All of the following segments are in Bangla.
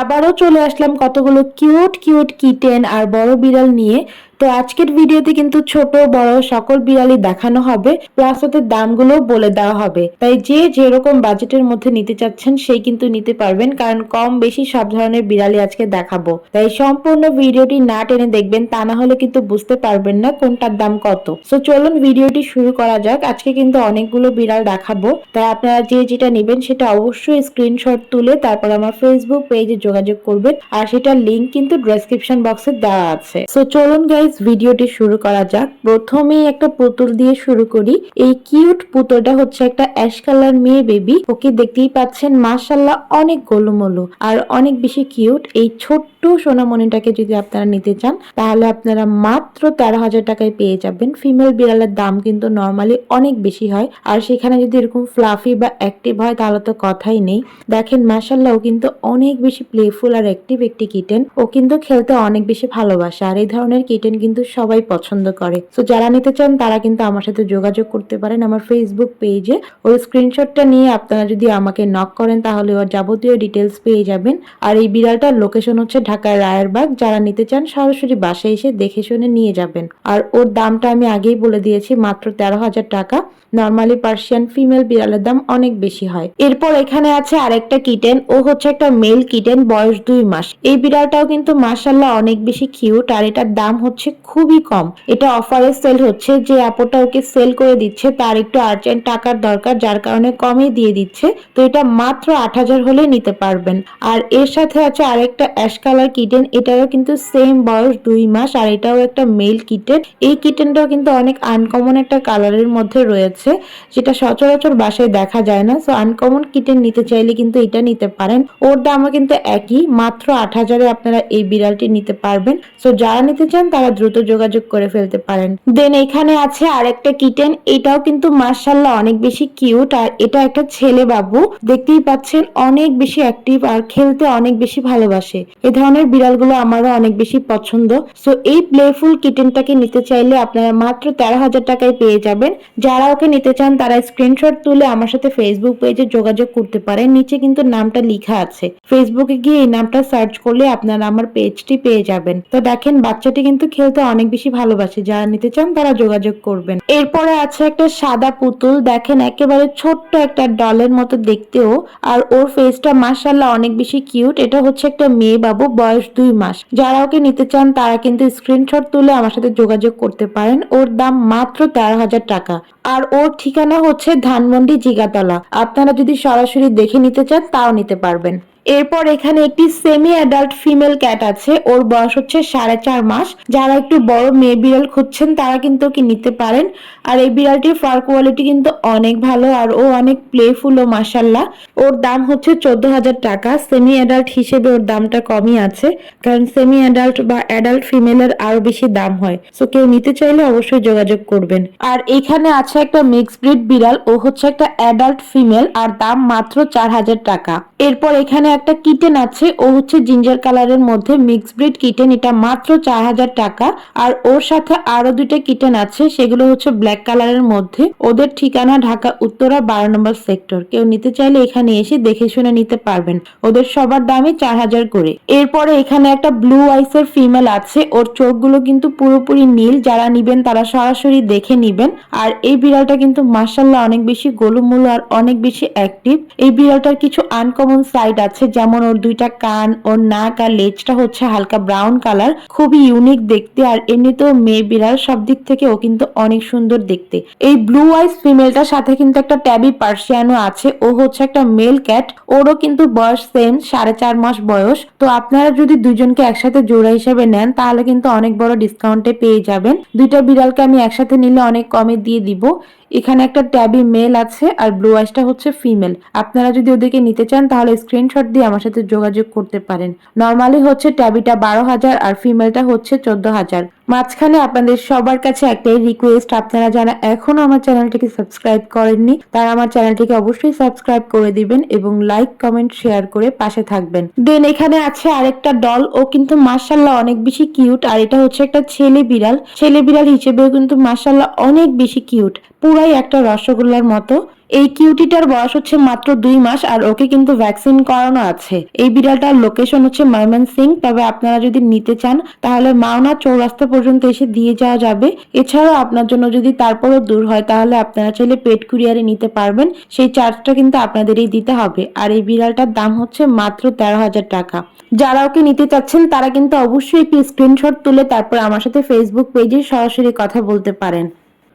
আবারও চলে আসলাম কতগুলো কিউট কিউট কিটেন আর বড় বিড়াল নিয়ে তো আজকের ভিডিওতে কিন্তু ছোট, বড় সকল বিড়ালই দেখানো হবে প্লাস ওদের দামগুলো বলে দেওয়া হবে। তাই যে যেরকম বাজেটের মধ্যে নিতে চাচ্ছেন, সেই কিন্তু নিতে পারবেন, কারণ কম বেশি সব ধরনের বিড়ালই আজকে দেখাবো। তাই সম্পূর্ণ ভিডিওটি না টেনে দেখবেন, তা না হলে কিন্তু বুঝতে পারবেন না কোনটার দাম কত। তো চলুন ভিডিওটি শুরু করা যাক, আজকে কিন্তু অনেকগুলো বিড়াল দেখাবো। তাই আপনারা যে যেটা নেবেন, সেটা অবশ্যই স্ক্রিনশট তুলে তারপর আমার ফেসবুক পেজে যোগাযোগ করবেন, আর সেটার লিঙ্ক কিন্তু ডেসক্রিপশন বক্সে দেওয়া আছে। সো চলুন গাইজ ভিডিওটি শুরু করা যাক। প্রথমেই একটা পুতুল দিয়ে শুরু করি। এই কিউট পুতুলটা হচ্ছে একটা অ্যাশ কালার মেয়ে বেবি ওকে দেখতেই পাচ্ছেন মাশাল্লাহ অনেক গোলুমলু আর অনেক বেশি কিউট এই ছোট্ট সোনামণিটাকে যদি আপনারা নিতে চান, তাহলে আপনারা মাত্র তেরো হাজার টাকায় পেয়ে যাবেন। ফিমেল বিড়ালের দাম কিন্তু নর্মালি অনেক বেশি হয়। আর সেখানে যদি এরকম ফ্লাফি বা অ্যাক্টিভ হয়, তাহলে তো কথাই নেই। দেখেন মাসাল্লাহ ও কিন্তু অনেক বেশি প্লেফুল আর অ্যাক্টিভ একটি কিটেন ও কিন্তু খেলতে অনেক বেশি ভালোবাসে। আর এই ধরনের কিটেন কিন্তু সবাই পছন্দ করে। তো যারা নিতে চান, তারা কিন্তু আমার সাথে যোগাযোগ করতে পারেন আমার ফেসবুক পেজে ওই স্ক্রিনশটটা নিয়ে আপনারা যদি আমাকে নক করেন, তাহলে ওর যাবতীয় ডিটেলস পেয়ে যাবেন। আর এই বিড়ালটার লোকেশন হচ্ছে ঢাকার রায়েরবাগ। যারা নিতে চান, সরাসরি বাসায় এসে দেখে শুনে নিয়ে যাবেন। আর ওর দামটা আমি আগেই বলে দিয়েছি, মাত্র তেরো হাজার টাকা। নর্মালি পার্সিয়ান ফিমেল বিড়ালের দাম অনেক বেশি হয়। এরপর এখানে আছে আরেকটা কিটেন ও হচ্ছে একটা মেল কিটেন বয়স দুই মাস। এই বিড়ালটাও কিন্তু মাসাল্লাহ অনেক বেশি কিউট আর এটার দাম হচ্ছে খুবই কম। এটা অফারে সেল হচ্ছে, যে আপুটা ওকে সেল করে দিচ্ছে, তার একটু আর্জেন্ট টাকার দরকার, যার কারণে কমে দিয়ে দিচ্ছে। তো এটা মাত্র আট হাজার হলে নিতে পারবেন। আর এর সাথে আছে আরেকটা অ্যাশ কালার কিটেন এটারও কিন্তু সেম বয়স দুই মাস, আর এটাও একটা মেল কিটেন এই কিটেনটাও কিন্তু অনেক আনকমন একটা কালারের মধ্যে রয়েছে, যেটা সচরাচর বাসায় দেখা যায় না। সো আনকমন কিটেন নিতে চাইলে কিন্তু এটা নিতে পারেন। ওর দামও কিন্তু একই, মাত্র আট হাজারে আপনারা এই বিড়ালটি নিতে পারবেন। সো যারা নিতে চান, তারা দ্রুত যোগাযোগ করে ফেলতে পারেন। দেন এখানে আছে আরেকটা কিটেন এটাও কিন্তু মার্শাল্লাহ অনেক বেশি কিউট আর এটা একটা ছেলে বাবু। দেখতেই পাচ্ছেন অনেক বেশি অ্যাক্টিভ আর খেলতে অনেক বেশি ভালোবাসে। এ ধরনের বিড়ালগুলো আমারও অনেক বেশি পছন্দ। সো এই প্লেফুল কিটেনটাকে নিতে চাইলে আপনারা মাত্র তেরো হাজার টাকায় পেয়ে যাবেন। যারা ওকে নিতে চান, তারা স্ক্রিনশট তুলে আমার সাথে ফেসবুক পেজে যোগাযোগ করতে পারেন। নিচে কিন্তু নামটা লেখা আছে। ফেসবুকে গিয়ে এই নামটা সার্চ করলে আপনারা আমার পেজটি পেয়ে যাবেন। তো দেখেন, বাচ্চাটি কিন্তু খেলতে অনেক বেশি ভালোবাসে যারা নিতে চান তারা যোগাযোগ করবেন। এরপরে আছে একটা সাদা পুতুল, দেখেন একেবারে ছোট্ট একটা ডলের মতো দেখতেও, আর ওর ফেসটা মাসাল্লাহ অনেক বেশি কিউট এটা হচ্ছে একটা মেয়ে বাবু, বয়স দুই মাস। যারা ওকে নিতে চান, তারা কিন্তু স্ক্রিনশট তুলে আমার সাথে যোগাযোগ করতে পারেন। ওর দাম মাত্র তেরো হাজার টাকা। আর ওর ঠিকানা হচ্ছে ধানমন্ডি জিগাতলা। আপনারা যদি সরাসরি দেখে নিতে চান, তাও নিতে পারবেন। এরপর এখানে একটি সেমি অ্যাডাল্ট ফিমেল ক্যাট আছে। ওর বয়স হচ্ছে সাড়ে চার মাস। যারা একটু বড় মেয়ে বিড়াল খুঁজছেন, তারা কিন্তু কি নিতে পারেন। আর এই বিড়ালটির ফার কোয়ালিটি কিন্তু অনেক ভালো, আর ও অনেক প্লেফুল ও মাসাল্লাহ ওর দাম হচ্ছে চোদ্দ হাজার টাকা। সেমি অ্যাডাল্ট হিসেবে ওর দামটা কমই আছে, কারণ সেমি অ্যাডাল্ট বা অ্যাডাল্ট ফিমেলের আরও বেশি দাম হয়। সো কেউ নিতে চাইলে অবশ্যই যোগাযোগ করবেন। আর এখানে আছে একটা মিক্স ব্রিড বিড়াল। ও হচ্ছে একটা অ্যাডাল্ট ফিমেল আর দাম মাত্র চার হাজার টাকা। এরপর এখানে একটা কিটেন আছে, ও হচ্ছে জিঞ্জার কালারের মধ্যে মিক্স ব্রিড কিটেন এটা মাত্র চার হাজার টাকা। আর ওর সাথে আরও দুইটা কিটেন আছে, সেগুলো হচ্ছে ব্ল্যাক কালারের মধ্যে। ওদের ঠিকানা ঢাকা উত্তরা বারো নম্বর সেক্টর কেউ নিতে চাইলে এখানে এসে দেখে শুনে নিতে পারবেন। ওদের সবার দামই চার হাজার করে। এরপরে এখানে একটা ব্লু আইসের ফিমেল আছে, ওর চোখগুলো কিন্তু পুরোপুরি নীল। যারা নিবেন তারা সরাসরি দেখে নিবেন। আর এই বিড়ালটা কিন্তু মার্শাল্লাহ অনেক বেশি গোলুমুলু আর অনেক বেশি অ্যাক্টিভ এই বিড়ালটার কিছু আনকমন সাইড আছে যেমন ওর দুইটা কান, ওর নাক আর লেজটা হচ্ছে হালকা ব্রাউন কালার খুবই ইউনিক দেখতে আর এমনিতেও মেয়ে বিড়াল সব দিক থেকে ও কিন্তু অনেক সুন্দর দেখতে। এই ব্লু আইস ফিমেলটার সাথে কিন্তু একটা ট্যাবি পার্সিয়ানো আছে, ও হচ্ছে একটা মেল ক্যাট ওরও কিন্তু বয়স সেম সাড়ে চার মাস বয়স। তো আপনারা যদি দুজনকে একসাথে জোড়া হিসেবে নেন, তাহলে কিন্তু অনেক বড় ডিসকাউন্টে পেয়ে যাবেন। দুইটা বিড়ালকে আমি একসাথে নিলে অনেক কমে দিয়ে দিব। এখানে একটা ট্যাবি মেল আছে আর ব্লু আইসটা হচ্ছে ফিমেল। আপনারা যদি ওদেরকে নিতে চান তাহলে স্ক্রিনশট দিয়ে আমার সাথে যোগাযোগ করতে পারেন। নর্মালি হচ্ছে ট্যাবিটা বারো হাজার আর ফিমেলটা হচ্ছে চোদ্দ হাজার। মাঝখানে আপনাদের সবার কাছে একটাই রিকোয়েস্ট আপনারা যারা এখনও আমার চ্যানেলটিকে সাবস্ক্রাইব করেননি, তারা আমার চ্যানেলটিকে অবশ্যই সাবস্ক্রাইব করে দিবেন এবং লাইক কমেন্ট শেয়ার করে পাশে থাকবেন। দেন এখানে আছে আরেকটা ডল ও কিন্তু মার্শাল্লাহ অনেক বেশি কিউট আর এটা হচ্ছে একটা ছেলে বিড়াল। ছেলে বিড়াল হিসেবেও কিন্তু মার্শাল্লাহ অনেক বেশি কিউট পুরাই একটা রসগোল্লার মতো। এই কিউটিটার বয়স হচ্ছে মাত্র দুই মাস আর ওকে কিন্তু ভ্যাকসিন করানো আছে। এই বিড়ালটার লোকেশন হচ্ছে ময়মন সিং তবে আপনারা যদি নিতে চান, তাহলে মাওনা চৌরাস্তা পর্যন্ত এসে দিয়ে যাওয়া যাবে। এছাড়াও আপনার জন্য যদি তারপরও দূর হয়, তাহলে আপনারা চাইলে পেট কুরিয়ারে নিতে পারবেন। সেই চার্জটা কিন্তু আপনাদেরই দিতে হবে। আর এই বিড়ালটার দাম হচ্ছে মাত্র তেরো হাজার টাকা। যারা ওকে নিতে চাচ্ছেন, তারা কিন্তু অবশ্যই একটি স্ক্রিনশট তুলে তারপর আমার সাথে ফেসবুক পেজে সরাসরি কথা বলতে পারেন।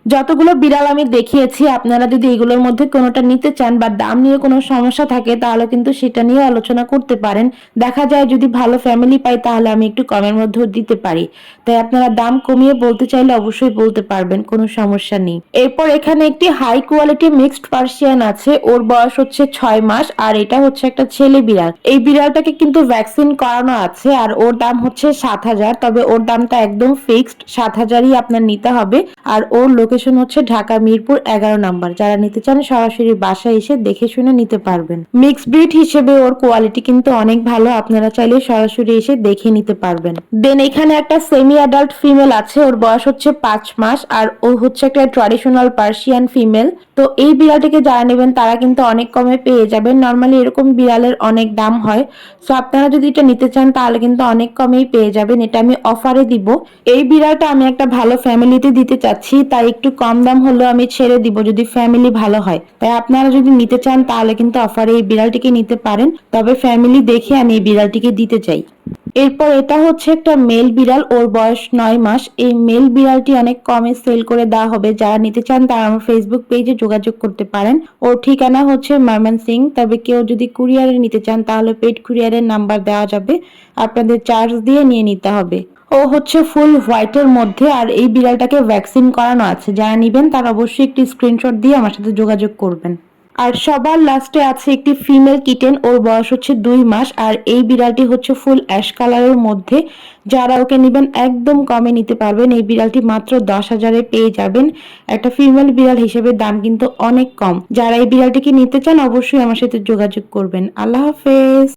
যতগুলো বিড়াল আমি দেখিয়েছি, আপনারা যদি এগুলোর মধ্যে কোনোটা নিতে চান বা দাম নিয়ে কোনো সমস্যা থাকে, তাহলে কিন্তু সেটা নিয়ে আলোচনা করতে পারেন। দেখা যায় যদি ভালো ফ্যামিলি পাই, তাহলে আমি একটু কমের মধ্যেও দিতে পারি। তাই আপনারা দাম কমিয়ে বলতে চাইলে অবশ্যই বলতে পারবেন, কোনো সমস্যা নেই। এরপর এখানে একটি হাই কোয়ালিটি মিক্সড পার্সিয়ান আছে, ওর বয়স হচ্ছে ছয় মাস, আর এটা হচ্ছে একটা ছেলে বিড়াল। এই বিড়ালটাকে কিন্তু ভ্যাকসিন করানো আছে, আর ওর দাম হচ্ছে সাত হাজার, তবে ওর দামটা একদম ফিক্সড সাত হাজারই আপনার নিতে হবে, আর ওর লোকেশন হচ্ছে ঢাকা মিরপুর এগারো নাম্বার। যারা নিতে চান সরাসরি বাসায় এসে দেখে শুনে নিতে পারবেন। মিক্স ব্রিড হিসেবে ওর কোয়ালিটি কিন্তু অনেক ভালো, আপনারা চাইলে সরাসরি এসে দেখে নিতে পারবেন। দেন এখানে একটা সেমি অ্যাডাল্ট ফিমেল আছে, ওর বয়স হচ্ছে পাঁচ মাস, আর ও হচ্ছে একটা ট্র্যাডিশনাল পার্সিয়ান ফিমেল। তো এই বিড়ালটিকে যারা নেবেন, তারা কিন্তু অনেক কমে পেয়ে যাবেন। নর্মালি এরকম বিড়ালের অনেক দাম হয়। সো আপনারা যদি এটা নিতে চান, তাহলে কিন্তু অনেক কমেই পেয়ে যাবেন। এটা আমি অফারে দিব। এই বিড়ালটা আমি একটা ভালো ফ্যামিলিতে দিতে চাচ্ছি, তাই একটু কম দাম হলেও আমি ছেড়ে দিব যদি ফ্যামিলি ভালো হয়। তাই আপনারা যদি নিতে চান তাহলে কিন্তু অফারে এই বিড়ালটিকে নিতে পারেন। তবে ফ্যামিলি দেখে আমি এই বিড়ালটিকে দিতে চাই। এরপর এটা হচ্ছে একটা মেল বিড়াল, ওর বয়স নয় মাস। এই মেল বিড়ালটি অনেক কমে সেল করে দেওয়া হবে। যারা নিতে চান তারা আমার ফেসবুক পেজে যোগাযোগ করতে পারেন। ওর ঠিকানা হচ্ছে ময়মন সিং তবে কেউ যদি কুরিয়ারে নিতে চান তাহলে পেড কুরিয়ারের নাম্বার দেওয়া যাবে। আপনাদের চার্জ দিয়ে নিয়ে নিতে হবে। ও হচ্ছে ফুল হোয়াইটের মধ্যে আর এই বিড়ালটাকে ভ্যাকসিন করানো আছে। যারা নিবেন তারা অবশ্যই একটি স্ক্রিনশট দিয়ে আমার সাথে যোগাযোগ করবেন। আর সবার লাস্টে আছে একটি ফিমেল কিটেন ওর বয়স হচ্ছে দুই মাস আর এই বিড়ালটি হচ্ছে ফুল অ্যাশ কালারের মধ্যে। যারা ওকে নেবেন একদম কমে নিতে পারবেন, এই বিড়ালটি মাত্র দশ হাজারে পেয়ে যাবেন। একটা ফিমেল বিড়াল হিসেবে দাম কিন্তু অনেক কম। যারা এই বিড়ালটিকে নিতে চান অবশ্যই আমার সাথে যোগাযোগ করবেন। আল্লাহ হাফেজ।